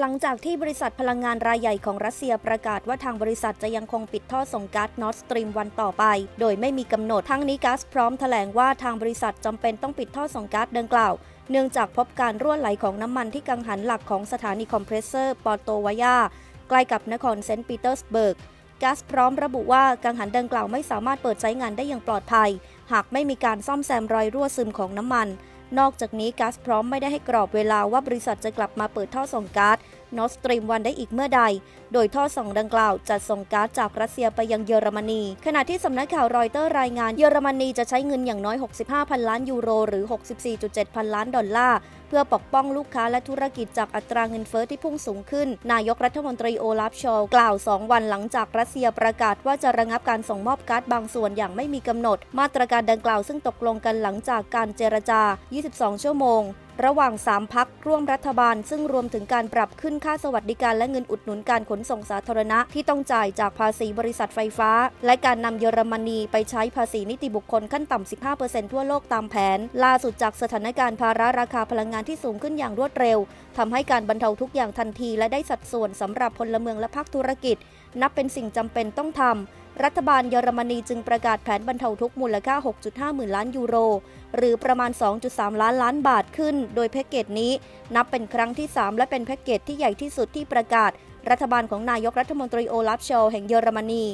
หลังจากที่บริษัทพลังงานรายใหญ่ของรัสเซียประกาศว่าทางบริษัทจะยังคงปิดท่อส่งก๊าซนอร์ s สตรีมวันต่อไป โดยไม่มีกำหนดทั้งนี้ก๊าซพร้อมแถลงว่าทางบริษัทจำเป็นต้องปิดท่อส่งก๊าซดังกล่าว เนื่องจากพบการรั่วไหลของน้ำมันที่กังหันหลักของสถานีคอมเพรสเซอร์ปอโตวายาใกล้กับนครเซนต์ปีเตอร์สเบิร์กก๊าซพร้อมระบุว่ากังหันดังกล่าวไม่สามารถเปิดใช้งานได้อย่างปลอดภัย หากไม่มีการซ่อมแซมรอยรั่วซึมของน้ำมัน นอกจากนี้ก๊าซพร้อมไม่ได้ให้กรอบเวลาว่าบริษัทจะกลับมาเปิดท่อส่งก๊าซนอสตรีมวันได้อีกเมื่อใด โดยท่อส่งดังกล่าวจะส่งก๊าซจากรัสเซียไปยังเยอรมนี ขณะที่สำนักข่าวรอยเตอร์รายงานเยอรมนีจะใช้เงินอย่างน้อย 65 พันล้านยูโร หรือ 64.7 พันล้านดอลลาร์ เพื่อปกป้องลูกค้าและธุรกิจจากอัตราเงินเฟ้อที่พุ่งสูงขึ้น นายกรัฐมนตรีโอลาฟชอลกล่าว 2 วันหลังจากรัสเซียประกาศว่าจะระงับการส่งมอบก๊าซบางส่วนอย่างไม่มีกำหนด มาตรการดังกล่าวซึ่งตกลงกันหลังจากการเจรจา22 ชั่วโมง ระหว่าง 3 พักร่วมรัฐบาล ซึ่งรวมถึงการปรับขึ้นค่าสวัสดิการและเงินอุดหนุนการขนส่งสาธารณะที่ต้องจ่ายจากภาษีบริษัทไฟฟ้า และการนำเยอรมนีไปใช้ภาษีนิติบุคคลขั้นต่ำ 15%ทั่วโลกตามแผน ล่าสุดจากสถานการณ์ภาระราคาพลังงานที่สูงขึ้นอย่างรวดเร็วทำให้การบรรเทาทุกอย่างทันทีและได้สัดส่วนสำหรับพลเมืองและภาคธุรกิจ นับเป็นสิ่งจำเป็นต้องทำ รัฐบาลเยอรมนีจึงประกาศแผนบรรเทาทุกข์มูลค่า 6.5 หมื่นล้านยูโร หรือประมาณ 2.3 ล้านล้านบาทขึ้น โดยแพ็กเกจนี้ นับเป็นครั้งที่ 3 และเป็นแพ็กเกจที่ใหญ่ที่สุดที่ประกาศ รัฐบาลของนายกรัฐมนตรีโอลาฟชอลแห่งเยอรมนี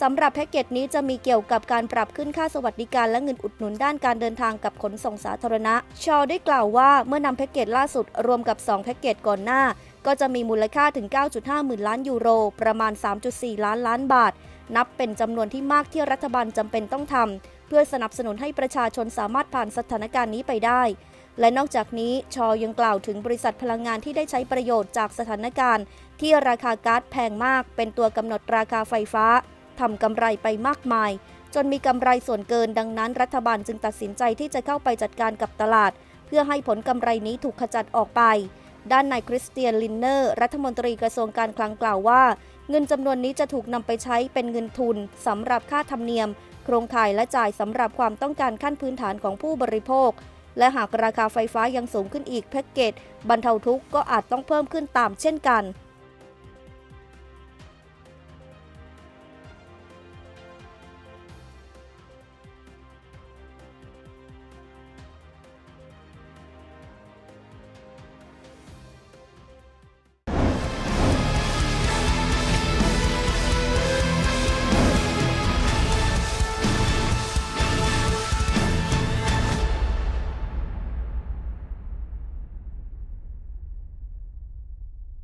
สำหรับแพ็กเกจนี้จะมีเกี่ยวกับการปรับขึ้นค่าสวัสดิการและเงินอุดหนุนด้านการเดินทางกับขนส่งสาธารณะ ชอได้กล่าวว่าเมื่อนำแพ็กเกจล่าสุดรวมกับ 2 แพ็กเกจก่อนหน้า ก็จะมีมูลค่าถึง 9.5 หมื่นล้านยูโร ประมาณ 3.4 ล้านล้านบาท นับเป็นจำนวนที่มากที่รัฐบาลจำเป็นต้องทำเพื่อสนับสนุนให้ประชาชนสามารถผ่านสถานการณ์นี้ไปได้ และนอกจากนี้ชอยังกล่าวถึงบริษัทพลังงานที่ได้ใช้ประโยชน์จากสถานการณ์ ที่ราคาก๊าซแพงมาก เป็นตัวกำหนดราคาไฟฟ้าทำกำไรไปมากมาย จนมีกำไรส่วนเกินดังนั้น รัฐบาลจึงตัดสินใจที่จะเข้าไปจัดการกับตลาด เพื่อให้ผลกำไรนี้ถูกขจัดออกไป ด้านนายคริสเตียนลินเนอร์ รัฐมนตรีกระทรวงการคลังกล่าวว่า เงินจำนวนนี้จะถูกนำไปใช้เป็นเงินทุนสำหรับค่าธรรมเนียม โครงข่ายและจ่ายสำหรับความต้องการขั้นพื้นฐานของผู้บริโภค และหากราคาไฟฟ้ายังสูงขึ้นอีกแพ็กเกจบรรเทาทุกข์ก็อาจต้องเพิ่มขึ้นตามเช่นกัน